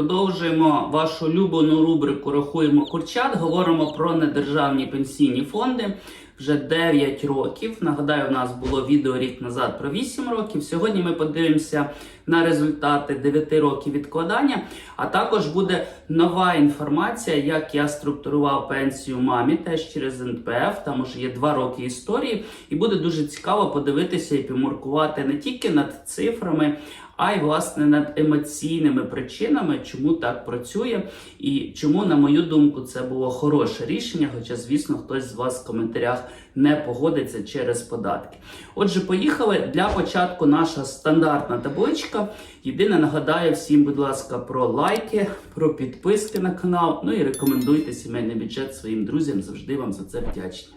Продовжуємо вашу улюблену рубрику Рахуємо курчат. Говоримо про недержавні пенсійні фонди. Вже 9 років. Нагадаю, у нас було відео рік назад про 8 років. Сьогодні ми подивимося на результати 9 років відкладання. А також буде нова інформація, як я структурував пенсію мамі теж через НПФ. Там уже є 2 роки історії, і буде дуже цікаво подивитися і поміркувати не тільки над цифрами а й власне над емоційними причинами, чому так працює, і чому, на мою думку, це було хороше рішення. Хоча, звісно, хтось з вас в коментарях не погодиться через податки. Отже, поїхали для початку наша стандартна табличка. Єдине нагадаю всім, будь ласка, про лайки, про підписки на канал. Ну і рекомендуйте сімейний бюджет своїм друзям. Завжди вам за це вдячні.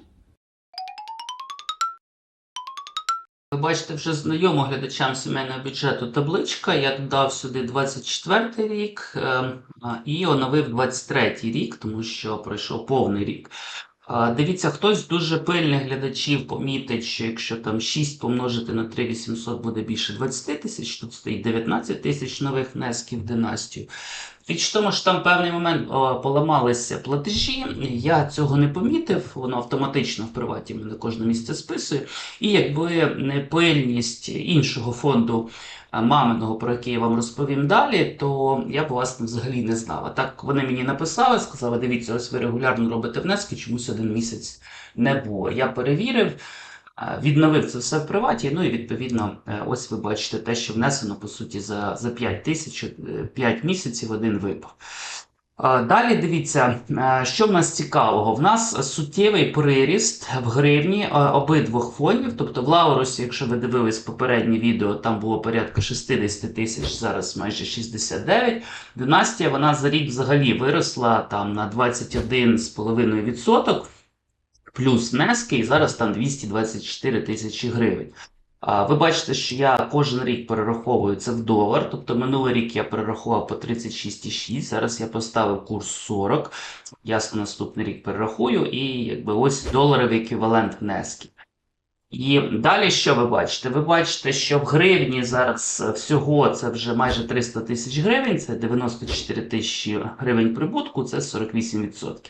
Ви бачите вже знайому глядачам сімейного бюджету табличка. Я додав сюди 24 рік е, і оновив 23 рік, тому що пройшов повний рік. Дивіться, хтось дуже пильних глядачів помітить, що якщо там 6 помножити на 3800 буде більше 20 тисяч, тут стоїть 19 тисяч нових внесків в династію. Річ в що там певний момент о, поламалися платежі, я цього не помітив, воно автоматично в приваті мене кожне місце списує. І якби не пильність іншого фонду маминого, про який я вам розповім далі, то я б власне взагалі не знав. А так вони мені написали, сказали, дивіться, ось ви регулярно робите внески, чомусь один місяць не було. Я перевірив. Е, Відновив це все в приваті, ну і відповідно, е, ось ви бачите те, що внесено по суті за, за 5 тисяч, 5 місяців один випав. Е, Далі дивіться, е, що в нас цікавого. В нас суттєвий приріст в гривні е, обидвох фондів. Тобто в Лаурусі, якщо ви дивились попереднє відео, там було порядка 60 тисяч, зараз майже 69. Династія вона за рік взагалі виросла там на 21,5% плюс внески, і зараз там 224 тисячі гривень. А ви бачите, що я кожен рік перераховую це в долар. Тобто минулий рік я перерахував по 36,6, зараз я поставив курс 40. Ясно, наступний рік перерахую, і якби ось доларовий еквівалент внесків. І далі що ви бачите? Ви бачите, що в гривні зараз всього це вже майже 300 тисяч гривень, це 94 тисячі гривень прибутку, це 48%.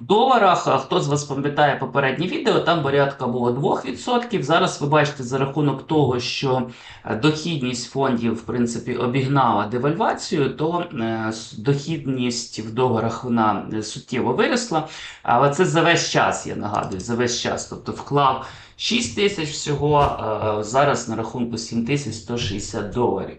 В доларах, хто з вас пам'ятає попереднє відео, там порядка було 2%. Зараз ви бачите за рахунок того, що е, дохідність фондів в принципі обігнала девальвацію, то е, дохідність в доларах вона е, суттєво виросла. Але це за весь час, я нагадую, за весь час. Тобто вклав 6 тисяч всього, зараз на рахунку 7160 доларів.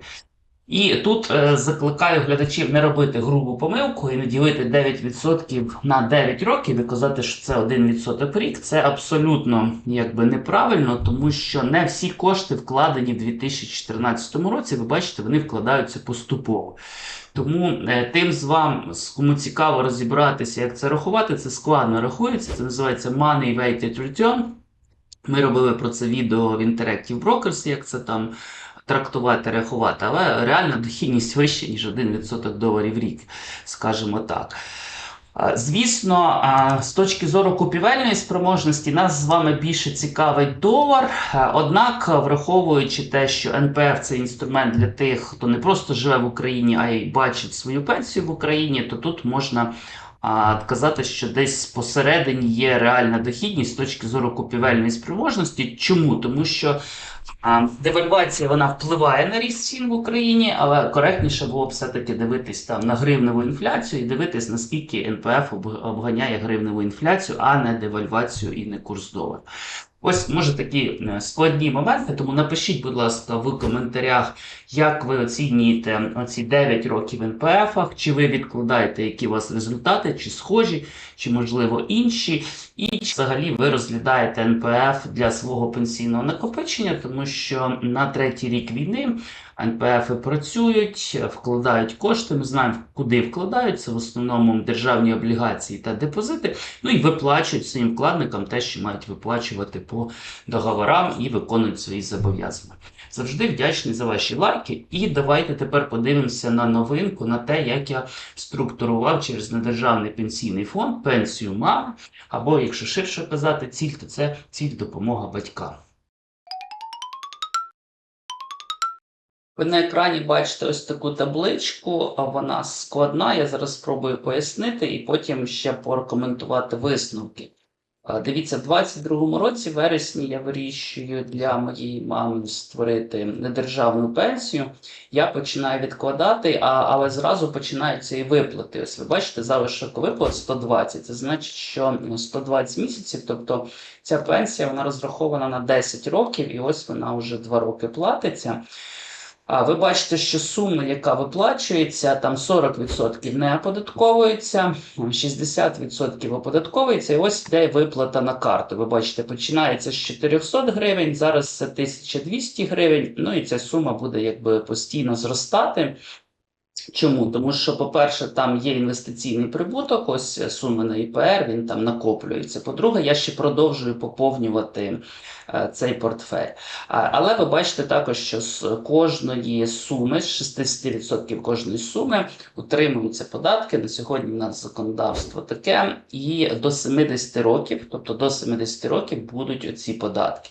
І тут е, закликаю глядачів не робити грубу помилку і не ділити 9% на 9 років і казати, що це 1% в рік. Це абсолютно якби неправильно, тому що не всі кошти вкладені в 2014 році. Ви бачите, вони вкладаються поступово. Тому е, тим з вам, кому цікаво розібратися, як це рахувати, це складно рахується. Це називається Money Weighted Return. Ми робили про це відео в Interactive Brokers, як це там трактувати, рахувати, але реальна дохідність вища, ніж 1% доларів рік, скажімо так. Звісно, з точки зору купівельної спроможності нас з вами більше цікавить долар. Однак, враховуючи те, що НПФ це інструмент для тих, хто не просто живе в Україні, а й бачить свою пенсію в Україні, то тут можна а, казати, що десь посередині є реальна дохідність з точки зору купівельної спроможності. Чому? Тому що а, девальвація вона впливає на ріст цін в Україні, але коректніше було б все-таки дивитись там на гривневу інфляцію і дивитись, наскільки НПФ об- обганяє гривневу інфляцію, а не девальвацію і не курс долара. Ось може такі е, складні моменти, тому напишіть, будь ласка, в коментарях, як ви оцінюєте оці 9 років НПФ, чи ви відкладаєте, які у вас результати, чи схожі, чи можливо інші, і чи взагалі ви розглядаєте НПФ для свого пенсійного накопичення, тому що на третій рік війни НПФ працюють, вкладають кошти. Ми знаємо, куди вкладають. Це в основному державні облігації та депозити. Ну і виплачують своїм вкладникам те, що мають виплачувати по договорам і виконують свої зобов'язання. Завжди вдячний за ваші лайки. І давайте тепер подивимося на новинку, на те, як я структурував через недержавний пенсійний фонд пенсію мами, або, якщо ширше казати, ціль, то це ціль допомога батькам. Ви на екрані бачите ось таку табличку, а вона складна. Я зараз спробую пояснити і потім ще прокоментувати висновки. Дивіться, в 22-му році, в вересні, я вирішую для моєї мами створити недержавну пенсію. Я починаю відкладати, а, але зразу починаються і виплати. Ось ви бачите, залишок виплат 120. Це значить, що ну, 120 місяців, тобто ця пенсія вона розрахована на 10 років, і ось вона вже 2 роки платиться. А ви бачите, що сума, яка виплачується, там 40% не оподатковується, 60% оподатковується, і ось йде виплата на карту. Ви бачите, починається з 400 гривень, зараз це 1200 гривень. Ну і ця сума буде якби постійно зростати. Чому? Тому що, по-перше, там є інвестиційний прибуток, ось суми на ІПР, він там накоплюється. По-друге, я ще продовжую поповнювати е, цей портфель. Але ви бачите також, що з кожної суми, з 60% кожної суми, утримуються податки. На сьогодні в нас законодавство таке, і до 70 років, тобто до 70 років будуть оці податки.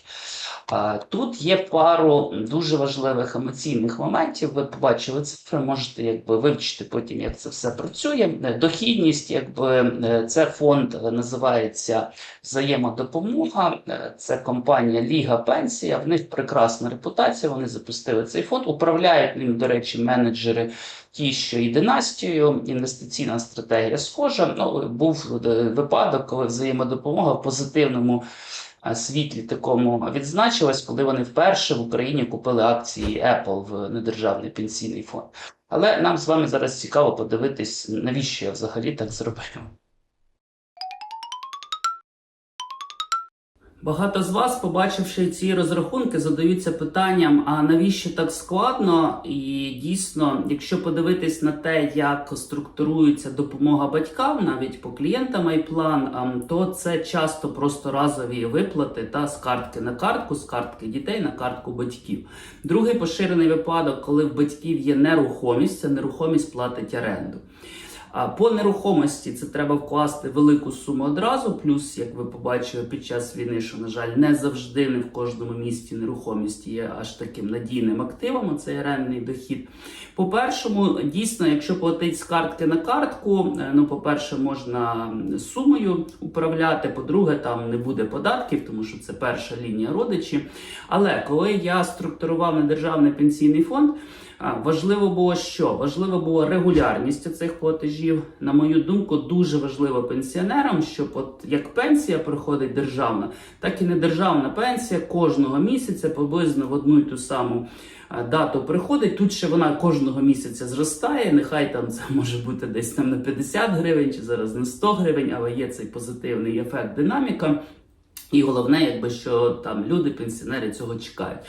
Тут є пару дуже важливих емоційних моментів. Ви побачили цифри, можете якби вивчити потім, як це все працює. Е, Дохідність, якби е, це фонд е, називається взаємодопомога. Це компанія Ліга Пенсія. В них прекрасна репутація. Вони запустили цей фонд. Управляють ним, до речі, менеджери. Ті, що і династією, інвестиційна стратегія схожа. Ну, був випадок, коли взаємодопомога в позитивному світлі такому відзначилась, коли вони вперше в Україні купили акції Apple в недержавний пенсійний фонд. Але нам з вами зараз цікаво подивитись, навіщо я взагалі так зробив. Багато з вас, побачивши ці розрахунки, задаються питанням: а навіщо так складно? І дійсно, якщо подивитись на те, як структурується допомога батькам, навіть по клієнтам iPlan, ам, то це часто просто разові виплати та з картки на картку, з картки дітей на картку батьків. Другий поширений випадок, коли в батьків є нерухомість, це нерухомість платить оренду. А по нерухомості це треба вкласти велику суму одразу. Плюс, як ви побачили під час війни, що на жаль, не завжди не в кожному місті нерухомість є аж таким надійним активом. Це орендний дохід. По першому, дійсно, якщо платить з картки на картку, е, ну по-перше, можна сумою управляти. По-друге, там не буде податків, тому що це перша лінія родичі. Але коли я структурував недержавний пенсійний фонд. Важливо було що? Важливо було регулярність цих платежів. На мою думку, дуже важливо пенсіонерам, щоб от як пенсія приходить державна, так і недержавна пенсія кожного місяця приблизно в одну і ту саму дату приходить. Тут ще вона кожного місяця зростає. Нехай там це може бути десь там на 50 гривень чи зараз на 100 гривень, але є цей позитивний ефект динаміка. І головне, якби що там люди, пенсіонери цього чекають.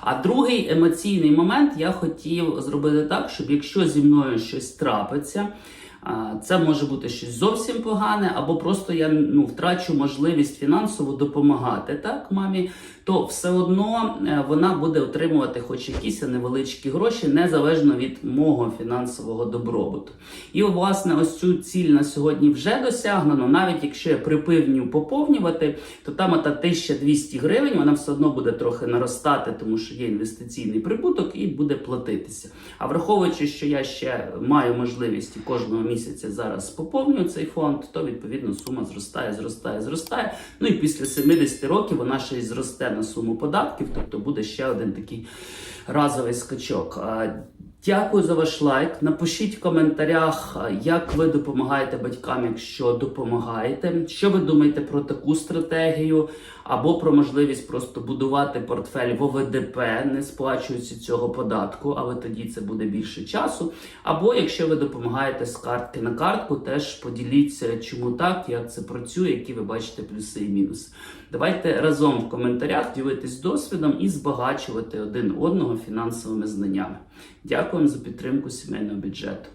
А другий емоційний момент я хотів зробити так, щоб якщо зі мною щось трапиться, це може бути щось зовсім погане, або просто я ну, втрачу можливість фінансово допомагати так, мамі, то все одно е, вона буде отримувати хоч якісь невеличкі гроші, незалежно від мого фінансового добробуту. І власне, ось цю ціль на сьогодні вже досягнено. Навіть якщо я припивню поповнювати, то там та 1200 гривень вона все одно буде трохи наростати, тому що є інвестиційний прибуток і буде платитися. А враховуючи, що я ще маю можливість кожного місяця зараз поповнюю цей фонд, то відповідно сума зростає, зростає, зростає. Ну і після 70 років вона ще й зросте на суму податків, тобто буде ще один такий разовий скачок. Дякую за ваш лайк. Напишіть в коментарях, як ви допомагаєте батькам, якщо допомагаєте. Що ви думаєте про таку стратегію, або про можливість просто будувати портфель в ОВДП, не сплачуючи цього податку, але тоді це буде більше часу. Або якщо ви допомагаєте з картки на картку, теж поділіться, чому так, як це працює, які ви бачите плюси і мінуси. Давайте разом в коментарях ділитись досвідом і збагачувати один одного фінансовими знаннями. Дякую за підтримку сімейного бюджету.